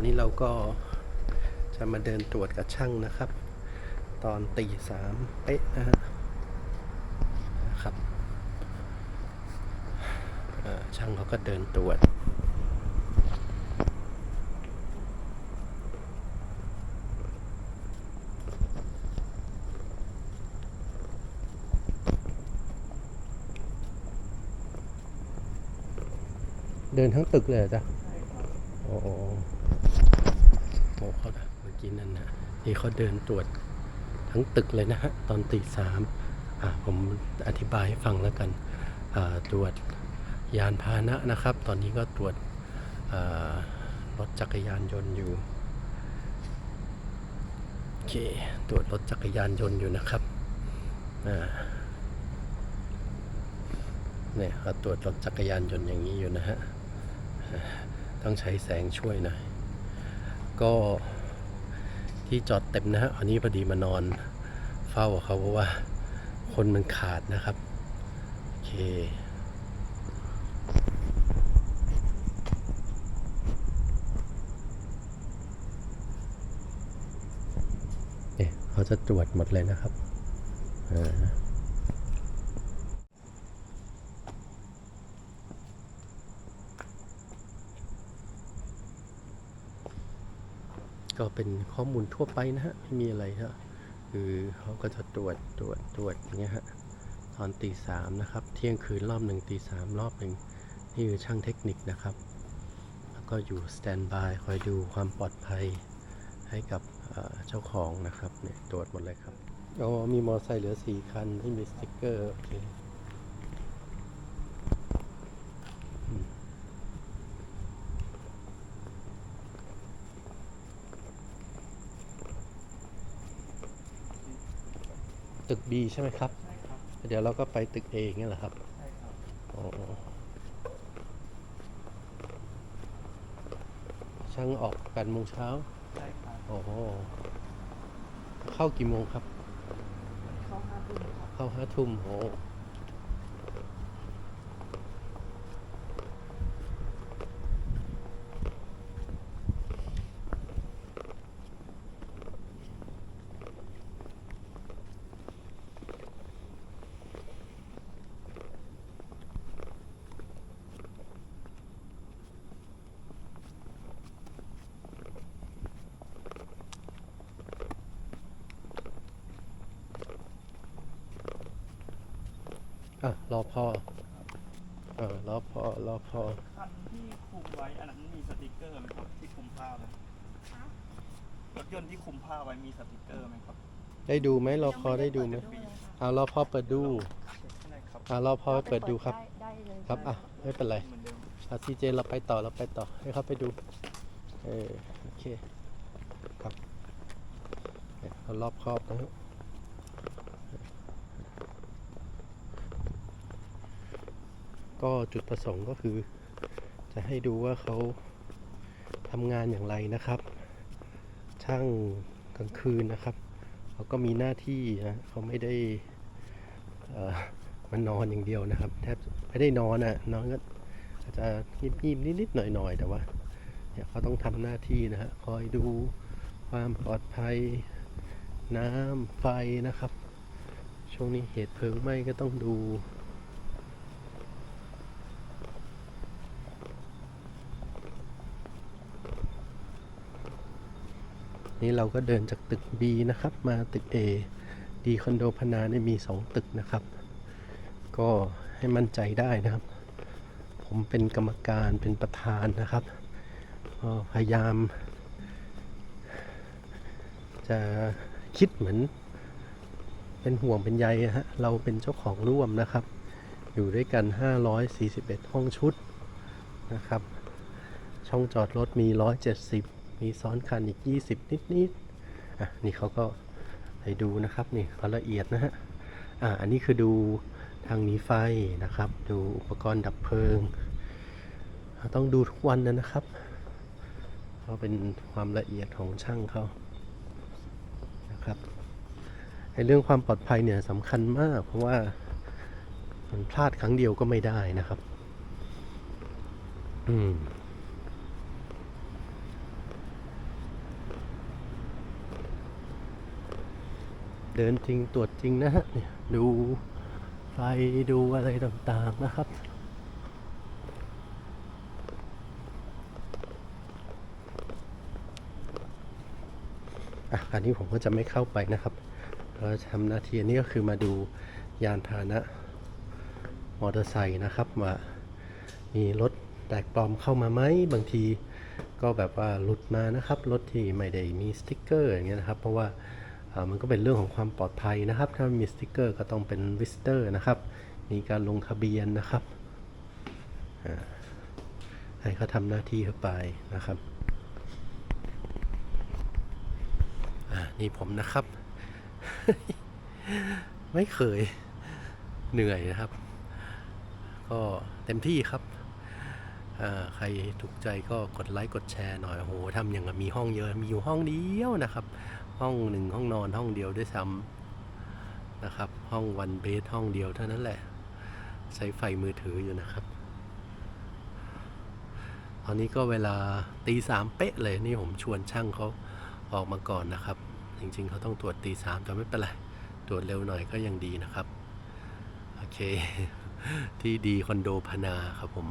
นนี้เราก็จะมาเดินตรวจกับช่างนะครับ ตอนตีสามเป๊ะนะฮะครับช่างเขาก็เดินตรวจเดินทั้งตึกเลยจ๊ะโอ้ โหโอ้เขาเมื่อกี้นั่นนะนี่เขาเดินตรวจทั้งตึกเลยนะฮะ ตอนตีสามผมอธิบายให้ฟังแล้วกันตรวจยานพาหนะนะครับ ตอนนี้ก็ตรวจรถจักรยานยนต์อยู่โอเคตรวจรถจักรยานยนต์อยู่นะครับเนี่ยเขาตรวจรถจักรยานยนต์อย่างนี้อยู่นะฮะ ต้องใช้แสงช่วยหน่อย ก็ที่จอดเต็มนะฮะอันนี้พอดีมานอนเฝ้าเขาเพราะว่าคนมันขาดนะครับ โอเคเขาจะตรวจหมดเลยนะครับอ่า ก็เป็นข้อมูลทั่วไปนะฮะไม่มีอะไรฮะคือเขาก็จะตรวจตรวจตรวจอย่างเงี้ยฮะตอนตีสามนะครับ เที่ยงคืนรอบหนึ่งตีสามรอบหนึ่งนี่คือช่างเทคนิคนะครับ แล้วก็อยู่สแตนบายคอยดูความปลอดภัยให้กับเจ้าของนะครับเนี่ยตรวจหมดเลยครับอ๋อมีมอเตอร์ไซค์เหลือสี่คันไม่มีสติ๊กเกอร์โอเค ตึก B ใช่ไหมครับใช่ครับ เดี๋ยวเราก็ไปตึก A อย่างเงี้ยเหรอครับใช่ครับอ๋อช่างออกแปดโมงเช้าใช่ครับโอ้โหเข้ากี่โมงครับ เข้าห้าทุ่มครับเข้าห้าทุ่มโอ้ อะรอพอเออรอพอรอพอคันที่คุมไว้อันนั้นมีสติกเกอร์ไหมครับที่คุมผ้าไว้รถยนต์ที่คุมผ้าไว้มีสติกเกอร์ไหมครับได้ดูไหมรอพอได้ดูไหมอ่ารอพอเปิดดูใช่ครับอ่ารอพอเปิดดูครับได้ได้เลยครับอะไม่เป็นไรเหมือนเดิมอาซีเจเราไปต่อเราไปต่อให้เขาไปดูเออโอเคครับเนี่ยเขารอบครอบนะฮะ ก็จุดประสงค์ก็คือ จะให้ดูว่าเขาทำงานอย่างไรนะครับ ช่างกลางคืนนะครับเขาก็มีหน้าที่นะเขาไม่ได้มานอนอย่างเดียวนะครับแทบไม่ได้นอนอะนอนก็อาจจะงีบๆนิดๆหน่อยๆแต่ว่าเนี่ยเขาต้องทำหน้าที่นะฮะคอยดูความปลอดภัยน้ำไฟนะครับ ช่วงนี้เหตุเพลิงไหม้ก็ต้องดู นี่เราก็เดินจากตึก B นะครับ มาตึก A ดีคอนโดพนาเนี่ยมี 2 ตึกนะครับ ก็ให้มั่นใจได้นะครับ ผมเป็นกรรมการเป็นประธานนะครับก็พยายาม จะคิดเหมือน เป็นห่วงเป็นใยฮะเราเป็นเจ้าของร่วมนะครับ อยู่ด้วยกัน 541 ห้องชุดนะครับ ช่องจอดรถมี 170 มีซ้อนคันอีก 20 นิดๆอะนี่เขาก็ให้ดูนะครับนี่เขาละเอียดนะฮะอะอันนี้คือดูทางหนีไฟนะครับ ดูอุปกรณ์ดับเพลิง ต้องดูทุกวันนะนะครับเพราะเป็นความละเอียดของช่างเขานะครับในเรื่องความปลอดภัยเนี่ยสำคัญมาก เพราะว่ามันพลาดครั้งเดียวก็ไม่ได้นะครับ อืม เดินจริงตรวจจริงนะฮะเนี่ยดูไฟดูอะไรต่างๆนะครับอะอันนี้ผมก็จะไม่เข้าไปนะครับ เราทำหน้าที่อันนี้ก็คือมาดูยานพาหนะมอเตอร์ไซค์นะครับว่ามีรถแปลกปลอมเข้ามาไหมบางทีก็แบบว่าหลุดมานะครับ รถที่ไม่ได้มีสติ๊กเกอร์อย่างเงี้ยนะครับ เพราะว่า มันก็เป็นเรื่องของความปลอดภัยนะครับ ถ้ามีสติกเกอร์ก็ต้องเป็นวิสเตอร์นะครับ มีการลงทะเบียนนะครับให้เขาทำหน้าที่เข้าไปนะครับนี่ผมนะครับ ไม่เคยเหนื่อยนะครับ ก็เต็มที่ครับ ใครถูกใจก็กดไลค์กดแชร์หน่อยโหทำอย่างมีห้องเยอะมีอยู่ห้องเดียวนะครับ ห้องหนึ่งห้องนอนห้องเดียวด้วยซ้ำนะครับ ห้องวันเบสห้องเดียวเท่านั้นแหละ ใช้ไฟมือถืออยู่นะครับ ตอนนี้ก็เวลาตีสามเป๊ะเลยนี่ผมชวนช่างเขาออกมาก่อนนะครับ จริงๆเขาต้องตรวจตีสามแต่ไม่เป็นไรตรวจเร็วหน่อยก็ยังดีนะครับ โอเค ที่ดีคอนโดพนาครับผม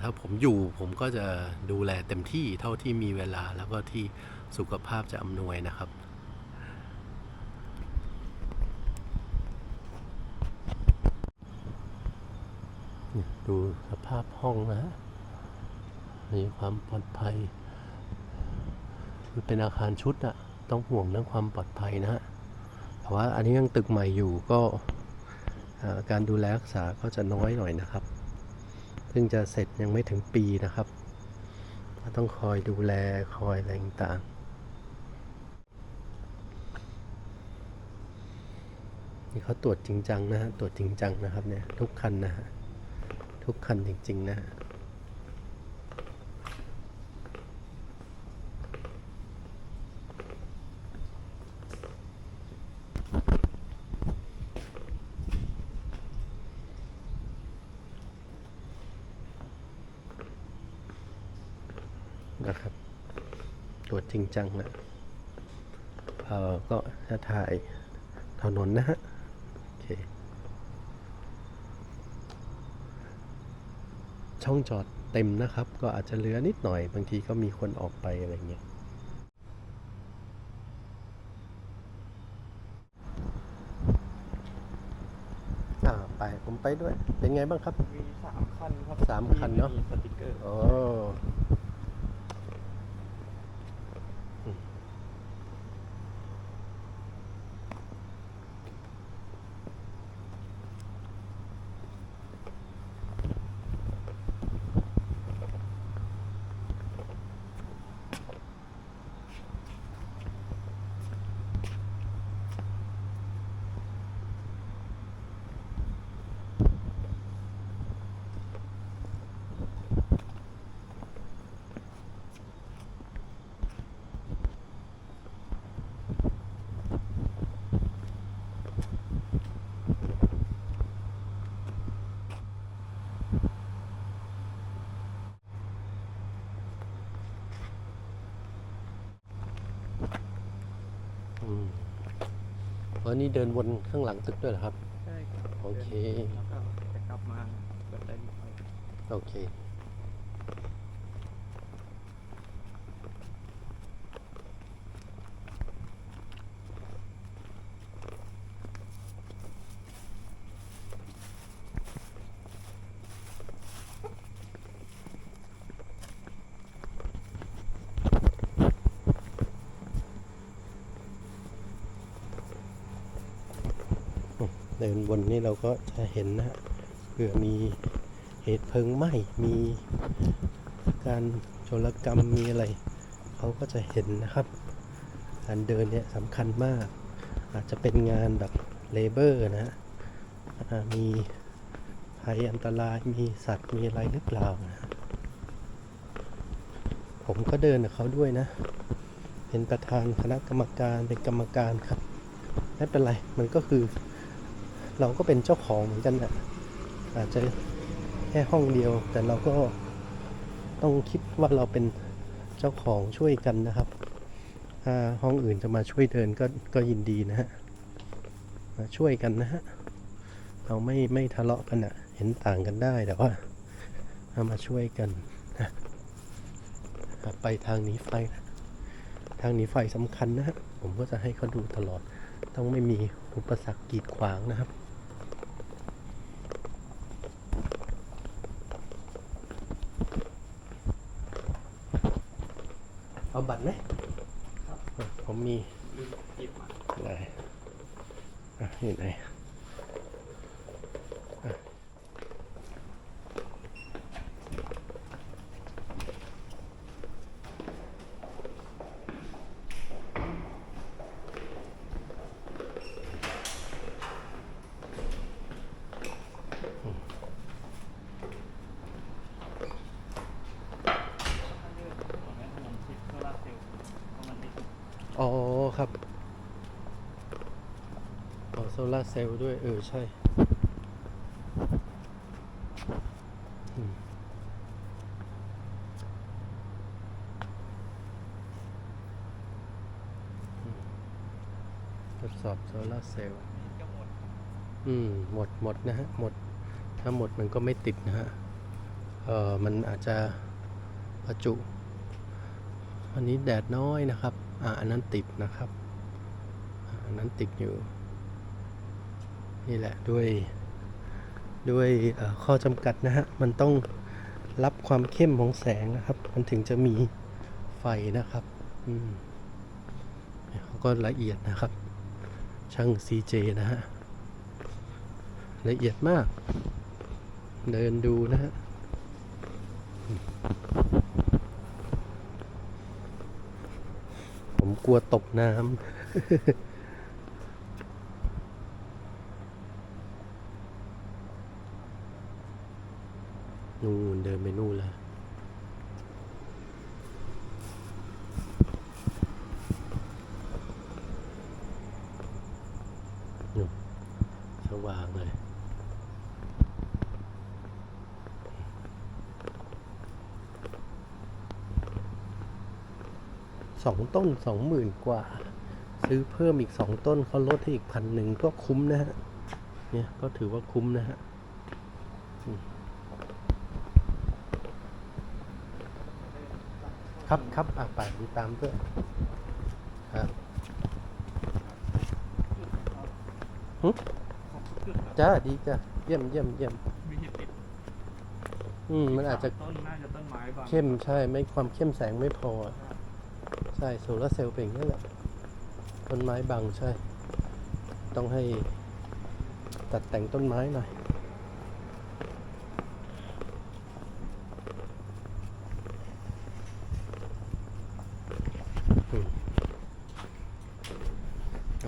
ถ้าผมอยู่ผมก็จะดูแลเต็มที่เท่าที่มีเวลาแล้วก็ที่สุขภาพจะอำนวยนะครับดูสภาพห้องนะ มีความปลอดภัย คือเป็นอาคารชุดอะต้องห่วงเรื่องความปลอดภัยนะฮะแต่ว่าอันนี้ยังตึกใหม่อยู่ก็การดูแลรักษาก็จะน้อยหน่อยนะครับ เพิ่งจะเสร็จยังไม่ถึงปีนะครับก็ต้องคอยดูแลคอยอะไรต่างนี่เขาตรวจจริงจังนะฮะตรวจจริงจังนะครับเนี่ยทุกคันนะฮะทุกคันจริง ๆ นะฮะ นะครับ ตรว จจริงจังนะเออก็จะถ่ายถนนนะฮะ โอเค ช่องจอดเต็มนะครับ ก็อาจจะเหลือนิดหน่อย บางทีก็มีคนออกไปอะไรเงี้ยอ่าไปผมไปด้วย เป็นไงบ้างครับ มีสามคันครับสามคันเนอะมีสติกเกอร์โอ้อื วันนี้เดินวนข้างหลังตึกด้วยเหรอครับ ใช่ครับโอเค แล้วก็จะกลับมาเปิดได้นิดหน่อยโอเค เดินวนนี่เราก็จะเห็นนะฮะเผื่อมีเหตุเพลิงไหม้มีการโจรกรรมมีอะไร เขาก็จะเห็นนะครับ การเดินเนี่ยสำคัญมาก อาจจะเป็นงานแบบเลเบอร์นะฮะมีภัยอันตรายมีสัตว์มีอะไรหรือเปล่านะผมก็เดินกับเขาด้วยนะ เป็นประธานคณะกรรมการเป็นกรรมการครับไม่เป็นไรมันก็คือ เราก็เป็นเจ้าของเหมือนกันนะอาจจะแค่ห้องเดียว แต่เราก็ต้องคิดว่าเราเป็นเจ้าของช่วยกันนะครับหถ้าห้องอื่นจะมาช่วยเดินก็ก็ยินดีนะฮะมาช่วยกันนะฮะเราไม่ไม่ทะเลาะกันอะเห็นต่างกันได้แต่ว่าามาช่วยกันนะไปทางหนี้ไฟนะทางหนี้ไฟสำคัญนะฮะผมก็จะให้เขาดูตลอด ต้องไม่มีอุปสรรคกีดขวางนะครับ เอาบัตรไหมอะผมมีลืมหยิบมาได้อะอยู่ไหนอะอืม ถ้าเลือกตัวนี้ผมติดโซลาร์เซลล์เพราะมันไม่ติด อ๋อครับอ๋อโซลาเซลล์ด้วย เออ ใช่ทดสอบโซลาเซลล์ อืม หมด หมดนะฮะ หมด ถ้าหมดมันก็ไม่ติดนะฮะ เออมันอาจจะประจุ อันนี้แดดน้อยนะครับ อ่าอันนั้นติดนะครับ อันนั้นติดอยู่ นี่แหละด้วยด้วยข้อจำกัดนะฮะ มันต้องรับความเข้มของแสงนะครับ มันถึงจะมีไฟนะครับอืมเขาก็ละเอียดนะครับ ช่าง CJ นะฮะ ละเอียดมาก เดินดูนะฮะผมกลัวตกน้ำ นู่นเดินไปนู่นแล้วสว่างเลยสองต้นสองหมื่นกว่า ซื้อเพิ่มอีกสองต้นเขาลดให้อีกพันหนึ่งก็คุ้มนะฮะเนี่ยก็ถือว่าคุ้มนะฮะอืม ครับครับอะไปดูตามด้วยครับหึของจุดครับจ้าดีจ้าเยี่ยมเยี่ยมเยี่ยมมีที่ติดอืมมันอาจจะต้นน่าจะต้นไม้บางเข้มใช่ไม่ความเข้มแสงไม่พออะใช่โซลาร์เซลล์เป็นอย่างนี้แหละต้นไม้บังใช่ ต้องให้ตัดแต่งต้นไม้หน่อย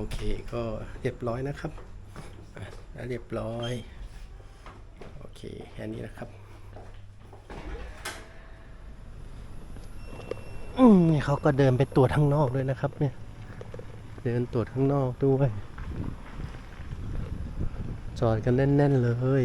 โอเคก็เรียบร้อยนะครับแล้วเรียบร้อย โอเคแค่นี้นะครับอืมนี่เขาก็เดินไปตรวจข้างนอกด้วยนะครับ เนี่ย เดินตรวจข้างนอกด้วย จอดกันแน่น ๆ เลย